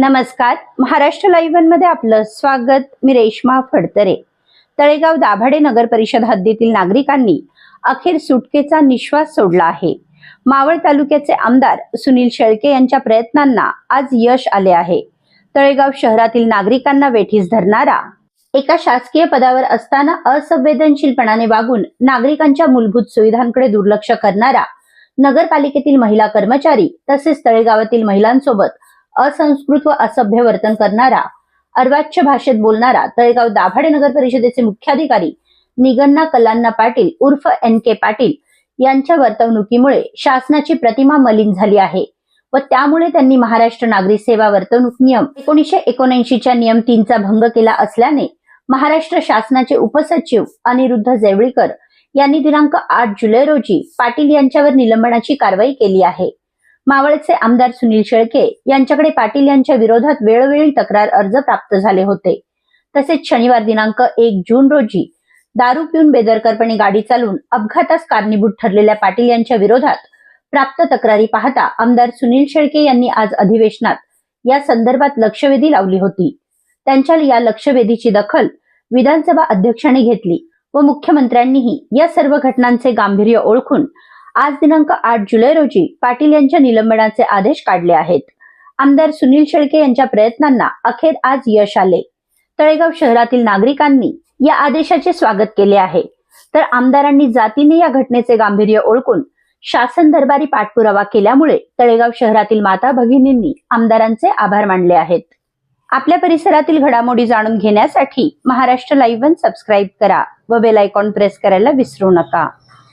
नमस्कार. महाराष्ट्र लाईव्हमध्ये आपलं स्वागत. मी रेश्मा फडतरे. तळेगाव दाभाडे नगर परिषद हद्दीतील नागरिकांनी अखेर सुटकेचा निश्वास सोडला आहे. मावळ तालुक्याचे आमदार सुनील शेळके यांच्या प्रयत्नांना आज यश आले आहे. तळेगाव शहरातील नागरिकांना वेठीस धरणारा एका शासकीय पदावर असताना असंवेदनशीलपणाने वागून नागरिकांच्या मूलभूत सुविधांकडे दुर्लक्ष करणारा नगरपालिकेतील महिला कर्मचारी तसेच तळेगावातील महिलांसोबत असंस्कृत व असभ्य वर्तन करणारा अर्वाच्य भाषेत बोलणारा तळेगाव दाभाडे नगर परिषदेचे मुख्याधिकारी निगन्ना कलांना पाटील उर्फ एन के पाटील यांच्या वर्तवणुकीमुळे शासनाची प्रतिमा मलिन झाली आहे व त्यामुळे त्यांनी महाराष्ट्र नागरी सेवा वर्तवणूक नियम एकोणीसशे एकोणऐंशीच्या नियम तीनचा भंग केला असल्याने महाराष्ट्र शासनाचे उपसचिव अनिरुद्ध जेवळीकर यांनी दिनांक आठ जुलै रोजी पाटील यांच्यावर निलंबनाची कारवाई केली आहे. मावळचे आमदार सुनील शेळके यांच्याकडे पाटील यांच्या विरोधात वेळोवेळी तक्रार अर्ज प्राप्त झाले होते. तसेच शनिवार दिनांक एक जून रोजी दारू पिऊन बेदरकारपणे गाडी चालवून अपघातास कारणीभूत ठरलेल्या पाटील यांच्या विरोधात प्राप्त तक्रारी पाहता आमदार सुनील शेळके यांनी आज अधिवेशनात या संदर्भात लक्षवेधी लावली होती. त्यांच्या या लक्षवेधीची दखल विधानसभा अध्यक्षांनी घेतली व मुख्यमंत्र्यांनीही या सर्व घटनांचे गांभीर्य ओळखून आज दिनांक आठ जुलै रोजी पाटील यांच्या निलंबनाचे आदेश काढले आहेत. आमदार सुनील शेळके यांच्या प्रयत्नांना अखेर आज यश आले. तळेगाव शहरातील नागरिकांनी या आदेशाचे स्वागत केले आहे. तर आमदारांनी जातीने या घटनेचे गांभीर्य ओळखून शासन दरबारी पाठपुरावा केल्यामुळे तळेगाव शहरातील माता भगिनींनी आमदारांचे आभार मानले आहेत. आपल्या परिसरातील घडामोडी जाणून घेण्यासाठी महाराष्ट्र लाईव्ह वन सबस्क्राईब करा व बेल आयकॉन प्रेस करायला विसरू नका.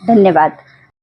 धन्यवाद.